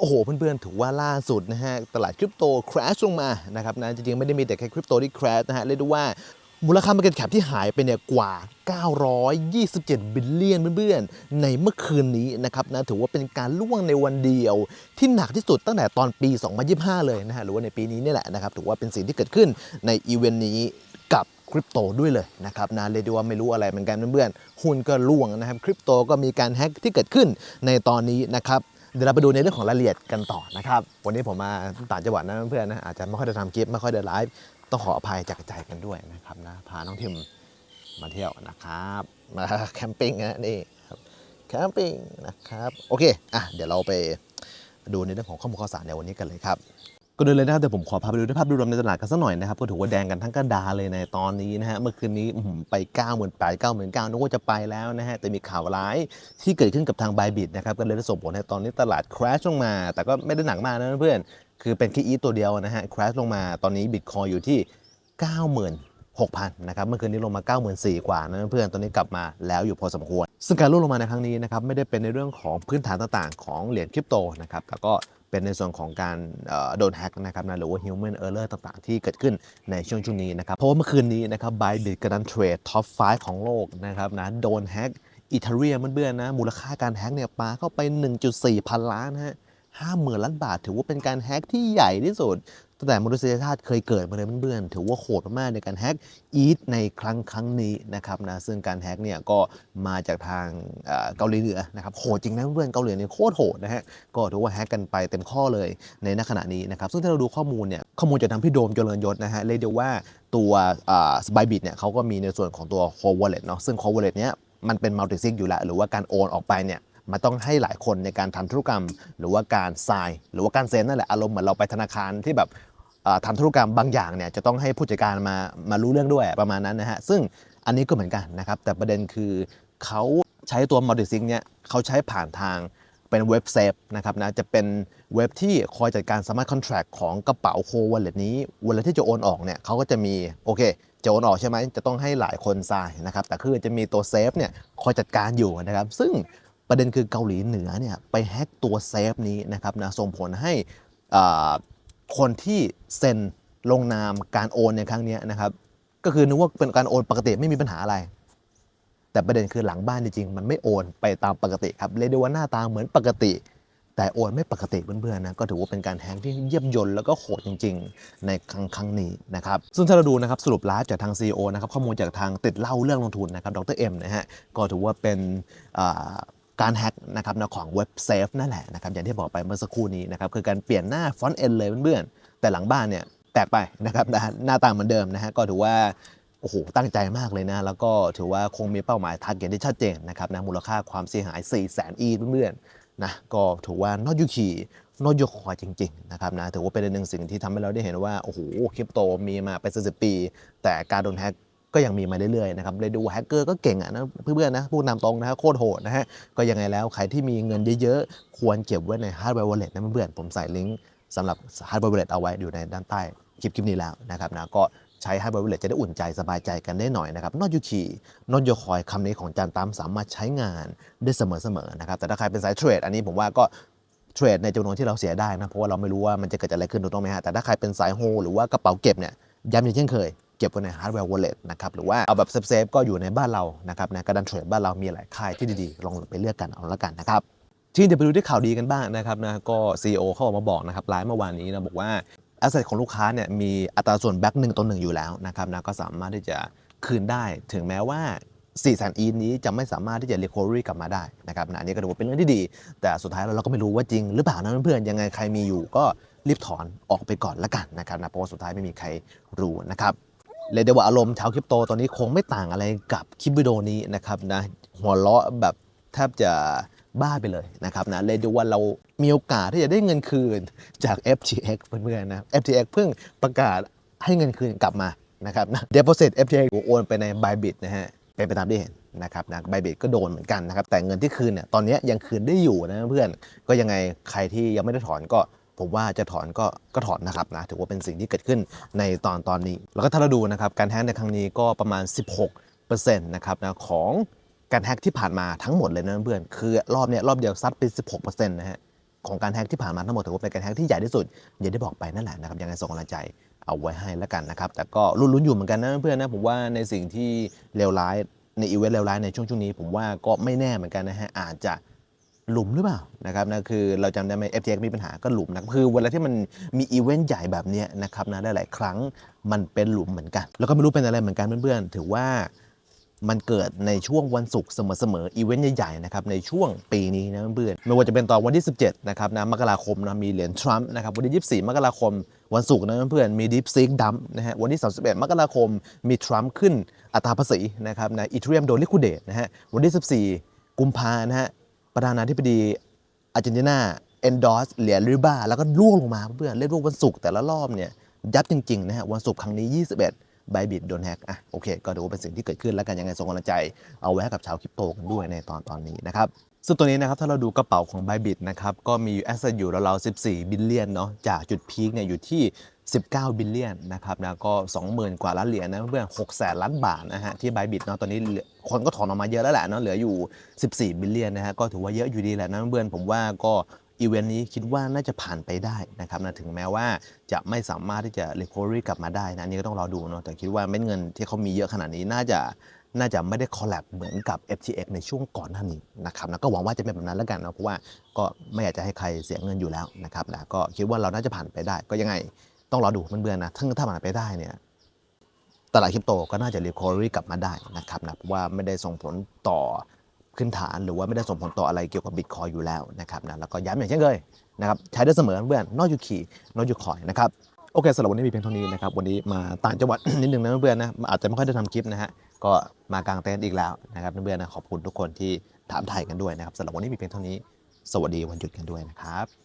โอ้โห เพื่อนๆ ถือว่าล่าสุดนะฮะ ตลาดคริปโตคราชลงมานะครับนะจริงๆ ไม่ได้มีแต่แค่คริปโตที่คราชนะฮะ เรียกได้ว่ามูลค่า Market Cap ที่หายไปเนี่ยกว่า 927 บิลเลียนเพื่อนๆ ในเมื่อคืนนี้นะครับนะถือว่าเป็นการล่วงในวันเดียว ที่หนักที่สุดตั้งแต่ตอนปี 2025 เลยนะฮะหรือว่าในปีนี้นี่แหละนะครับถือว่าเป็นสิ่งที่เกิดขึ้นในอีเวนต์นี้กับคริปโตด้วยเลยนะครับนะเรียกได้ว่าไม่รู้อะไรเหมือนกันเพื่อนๆหุ้นก็ล่วงนะครับคริปโตก็มีการแฮ็กที่เกิดขึ้นในตอนนี้นะครับ เดี๋ยวเราไปดูในเรื่องของรายละเอียดกันต่อนะครับ วันนี้ผมมาต่างจังหวัดนะเพื่อนๆนะอาจจะไม่ค่อยได้ทำคลิปไม่ค่อยได้ไลฟ์ต้องขออภัยจากใจกันด้วยนะครับนะพาน้องทิมมาเที่ยวนะครับ มาแคมปิ้งนะนี่ครับแคมปิ้งนะครับโอเคอะเดี๋ยวเราไปดูในเรื่องของข้อมูลข่าวสารในวันนี้กันเลยครับ ก็ดูเลยนะครับเดี๋ยวผมขอพาไปดูด้วยภาพดูรวมในตลาดกันสักหน่อยนะครับก็ถือว่าแดงกันทั้งกระดาเลยในตอนนี้นะฮะเมื่อคืนนี้อื้อหือไป9 8 0 0 0 9 9 0 0 0นึกว่าจะไปแล้วนะฮะแต่มีข่าวร้ายที่เกิดขึ้นกับทางบายบิ t นะครับก็เลยส่งผลให้ตอนนี้ตลาด crash ลงมา แต่ก็ไม่ได้หนักมากนะเพื่อนคือเป็นแค่อีตัวเดียวนะฮะ crash ลงมาตอนนี้บิตคอยอยู่ที่96,000นะครับเมื่อคืนนี้ลงมา 94,000กว่านะเพื่อนตอนนี้กลับมาแล้วอยู่พอสมควร ซึ่งการร่วงลงมาในครั้งนี้นะครับไม่ได้เป็นในเรื่องของพื้นฐานต่างๆ ของเหรียญคริปโตนะครับแต่ก็เป็นในส่วนของการโดนแฮกนะครับนะหรือว่า human error ต่างๆ ที่เกิดขึ้นในช่วงช่วงนี้นะครับ เพราะว่าเมื่อคืนนี้นะครับ Bybit กำลังเทรดท็อป 5 ของโลกนะครับนะโดนแฮกอีเทเรียมเพื่อนๆนะ มูลค่าการแฮกเนี่ยปาเข้าไป 1.4 พันล้านฮะห้าหมื่นล้านบาท ถือว่าเป็นการแฮกที่ใหญ่ที่สุด ตั้งแต่มนุษยชาติเคยเกิดมาเลยเพื่อนๆถือว่าโหดมากในการแฮกอีทในครั้งครั้งนี้นะครับนะซึ่งการแฮกเนี่ยก็มาจากทางเกาหลีเหนือนะครับโหดจริงนะเพื่อนเกาหลีเนี่ยโคตรโหดนะฮะก็ถือว่าแฮกกันไปเต็มข้อเลยในณขณะนี้นะครับซึ่งถ้าเราดูข้อมูลเนี่ยข้อมูลจากทางพี่โดมเจริญยศนะฮะเรียกได้ว่าตัวสบายบิทเนี่ยเขาก็มีในส่วนของตัว core wallet เนาะซึ่ง core wallet เนี้ยมันเป็น multi sig อยู่แล้วหรือว่าการโอนออกไปเนี่ยมันต้องให้หลายคนในการทำธุรกรรม หรือว่าการทราย หรือว่าการเซ็นนั่นแหละอารมณ์เหมือนเราไปธนาคารที่แบบ ทำธุรกรรมบางอย่างเนี่ยจะต้องให้ผู้จัดการมามารู้เรื่องด้วยประมาณนั้นนะฮะซึ่งอันนี้ก็เหมือนกันนะครับ แต่ประเด็นคือเขาใช้ตัว m u l t i s i g เนี่ยเขาใช้ผ่านทางเป็นเว็บเซฟนะครับนะจะเป็นเว็บที่คอยจัดการสมาร์ทคอนแท็กของกระเป๋าโควอลเล็ตนี้เวลาที่จะโอนออกเนี่ยเขาก็จะมีโอเคจะโอนออกใช่ไหมจะต้องให้หลายคนทรายนะครับแต่คือจะมีตัวเซฟเนี่ยคอยจัดการอยู่นะครับ ซึ่งประเด็นคือเกาหลีเหนือเนี่ยไปแฮ็กตัวเซฟนี้นะครับนะส่งผลให้อ่า คนที่เซ็นลงนามการโอนในครั้งนี้นะครับก็คือนึกว่าเป็นการโอนปกติไม่มีปัญหาอะไร แต่ประเด็นคือหลังบ้านจริงๆมันไม่โอนไปตามปกติครับเรียกได้ว่าหน้าตาเหมือนปกติ แต่โอนไม่ปกติเพื่อนๆนะก็ถือว่าเป็นการแฮงที่เยี่ยมยนต์แล้วก็โหดจริง ๆ ในครั้งครั้งนี้นะครับซึ่งถ้าเราดูนะครับสรุปไลฟ์จากทาง CEO นะครับข้อมูลจากทางติดเล่าเรื่องลงทุนนะครับดรเอ็มนะฮะก็ถือว่าเป็นอ่า การแฮ็กนะครับนะของเว็บเซฟนั่นแหละนะครับอย่างที่บอกไปเมื่อสักครู่นี้นะครับคือการเปลี่ยนหน้าฟอนต์เอ็นเลยเพื่อนๆแต่หลังบ้านเนี่ยแตกไปนะครับนะหน้าตาเหมือนเดิมนะฮะก็ถือว่าโอ้โห ตั้งใจมากเลยนะ แล้วก็ถือว่าคงมีเป้าหมายทาร์เก็ตที่ชัดเจนนะครับนะ มูลค่าความเสียหาย 4 0 0 0 0 0 e เพื่อนๆนะ ก็ถือว่านอตยูคีนอตยูคอยจริงๆนะครับนะ ถือว่าเป็นหนึ่งสิ่งที่ทำให้เราได้เห็นว่า โอ้โห คริปโตมีมาเป็นสิบปี แต่การโดนแฮก ก็ยังมีมาเรื่อยๆนะครับเลยดูแฮกเกอร์ก็เก่งอะนะเพื่อนๆนะพูดนำตรงนะฮะโคตรโหดนะฮะก็ยังไงแล้วใครที่มีเงินเยอะๆ ควรเก็บไว้ใน Hardware Wallet นะเพื่อนๆผมใส่ลิงก์สำหรับ Hardware Wallet เอาไว้อยู่ในด้านใต้คลิปคลิปนี้แล้วนะครับนะก็ใช้ Hardware Wallet จะได้อุ่นใจสบายใจกันได้หน่อยนะครับนอตยูคีนอตยูคอยคำนี้ของจานตามสามารถใช้งานได้เสมอๆนะครับแต่ถ้าใครเป็นสายเทรดอันนี้ผมว่าก็เทรดในจำนวนที่เราเสียได้นะเพราะว่าเราไม่รู้ว่ามันจะเกิดอะไรขึ้นถูกต้องไหมฮะแต่ถ้าใครเป็นสายโฮหรือว่ากระเป๋าเก็บเนี่ยย้ำอย่างเช่นเคย เก็บไว้ใน hardware wallet นะครับหรือว่าเอาแบบเซฟๆก็อยู่ในบ้านเรานะครับในกระดานเทรดบ้านเรามีหลายค่ายที่ดีๆ ลองไปเลือกกันเอาละกันนะครับที่เดี๋ยวไปดูที่ข่าวดีกันบ้างนะครับนะก็ CEO เขาออกมาบอกนะครับไลฟ์เมื่อวานนี้นะบอกว่าแอสเซทของลูกค้าเนี่ยมีอัตราส่วนแบ็กหนึ่งต่อหนึ่งอยู่แล้วนะครับนะก็สามารถที่จะคืนได้ถึงแม้ว่า4แสนอีนี้จะไม่สามารถที่จะ recovery กลับมาได้นะครับนะอันนี้ก็ถือว่าเป็นเรื่องที่ดี แต่สุดท้ายเราก็ไม่รู้ว่าจริงหรือเปล่านะเพื่อนๆยังไงใครมีอยู่ก็รีบถอนออกไปก่อนละกันนะครับนะเพราะว่าสุดท้ายไม่มีใครรู้นะครับ เรียกได้ว่าอารมณ์ชาวคริปโตตอนนี้คงไม่ต่างอะไรกับคลิปวิดีโอนี้นะครับนะหัวเราะแบบแทบจะบ้าไปเลยนะครับนะเลยกได้ว่าเรามีโอกาสที่จะได้เงินคืนจาก FTX เพื่อนๆนะ FTX เพิ่งประกาศให้เงินคืนกลับมานะครับนะ Deposit FTX โอนไปใน Bybit นะฮะเป็นไปตามที่เห็นนะครับนะไบเบก็โดนเหมือนกันนะครับแต่เงินที่คืนเนี่ยตอนนี้ยังคืนได้อยู่นะเพื่อนก็ยังไงใครที่ยังไม่ได้ถอนก็ ผมว่าจะถอนก็ก็ถอนนะครับนะถือว่าเป็นสิ่งที่เกิดขึ้นในตอนตอนนี้ แล้วก็ถ้าเราดูนะครับการแฮกในครั้งนี้ก็ประมาณ 16%นะครับนะของการแฮกที่ผ่านมาทั้งหมดเลยนะเพื่อนคือรอบเนี้ยรอบเดียวซัดไป 16%นะฮะของการแฮกที่ผ่านมาทั้งหมดถือว่าเป็นการแฮกที่ใหญ่ที่สุดอย่างที่บอกไปนั่นแหละนะครับยังไงส่งกำลังใจเอาไว้ให้แล้วกันนะครับ แต่ก็ลุ้นๆอยู่เหมือนกันนะเพื่อนๆนะผมว่าในสิ่งที่เลวร้ายในอีเวนต์เลวร้ายในช่วงช่วงนี้ ผมว่าก็ไม่แน่เหมือนกันนะฮะอาจจะ หลุมหรือเปล่านะครับนะคือเราจำได้ไหม FTX มีปัญหาก็หลุมนะคือเวลาที่มันมีอีเวนต์ใหญ่แบบเนี้ยนะครับนะหลายๆครั้งมันเป็นหลุมเหมือนกัน แล้วก็ไม่รู้เป็นอะไรเหมือนกันเพื่อนๆ ถือว่ามันเกิดในช่วงวันศุกร์เสมอๆอีเวนต์ใหญ่ๆนะครับในช่วงปีนี้นะเพื่อนๆไม่ว่าจะเป็นตอนวันที่ 17นะครับนะมกราคมนะมีเหรียญทรัมป์นะครับวันที่ 24 มกราคม วันศุกร์นะเพื่อนๆมีดิฟซีกดัมนะฮะวันที่ 31 มกราคมมีทรัมป์ขึ้นอัตราภาษีนะครับนะอีเทเรียมโดนลิควิดเดตนะฮะวันที่ 14 กุมภานะฮะ ประธานาธิบดีอาร์เจนตินา endorse เหรียญริบ้าแล้วก็ล่วงลงมาเพื่อนเล่นร่วงวันศุกร์แต่ละรอบเนี่ยยับจริงๆนะฮะวันศุกร์ครั้งนี้ 21 ไบบิดโดนแฮกอะโอเค ก็ถือว่าเป็นสิ่งที่เกิดขึ้นแล้วกันยังไงส่งกำลังใจ เอาไว้ให้กับชาวคริปโตกันด้วยในตอนตอนนี้นะครับ ซึ่งตัวนี้นะครับถ้าเราดูกระเป๋าของ Bybit นะครับก็มีแอสเซทอยู่ราวๆ14 บิลเลียนเนาะจากจุดพีคเนี่ยอยู่ที่ 19 บิลเลียนนะครับนะก็ 20,000 กว่าล้านเหรียญนะเพื่อน6แสนล้านบาทนะฮะที่ Bybit เนาะตอนนี้คนก็ถอนออกมาเยอะแล้วแหละเนาะเหลืออยู่ 14 บิลเลียนนะฮะก็ถือว่าเยอะอยู่ดีแหละนะเพื่อนผมว่าก็อีเวนต์นี้คิดว่าน่าจะผ่านไปได้นะครับนะถึงแม้ว่าจะไม่สามารถที่จะ recovery กลับมาได้นะนนี่ก็ต้องรอดูเนาะแต่คิดว่าเม็ดเงินที่เขามีเยอะขนาดนี้น่าจะ น่าจะไม่ได้คอลแลบเหมือนกับ FTX ในช่วงก่อนหน้านี้นะครับนะก็หวังว่าจะเป็นแบบนั้นแล้วกันนะเพราะว่าก็ไม่อยากจะให้ใครเสียเงินอยู่แล้วนะครับนะก็คิดว่าเราน่าจะผ่านไปได้ ก็ยังไงต้องรอดูเพื่อนๆนะถ้าถ้าผ่านไปได้เนี่ยตลาดคริปโตก็น่าจะรีคอรี่กลับมาได้นะครับนะเพราะว่าไม่ได้ส่งผลต่อขึ้นฐานหรือว่าไม่ได้ส่งผลต่ออะไรเกี่ยวกับบิตคอยอยู่แล้วนะครับนะแล้วก็ย้ำอย่างเช่นเคยนะครับใช้ได้เสมอเพื่อนนอกยูคีนอกยูคอยนะครับ โอเคสำหรับวันนี้มีเพียงเท่านี้นะครับ วันนี้มาต่างจังหวัด นิดนึงนะเพื่อนๆนะอาจจะไม่ค่อยได้ทำคลิปนะฮะก็มากางเต็นท์อีกแล้วนะครับเพื่อนๆนะขอบคุณทุกคนที่ถามไทยกันด้วยนะครับสำหรับวันนี้มีเพียงเท่านี้ สวัสดีวันหยุดกันด้วยนะครับ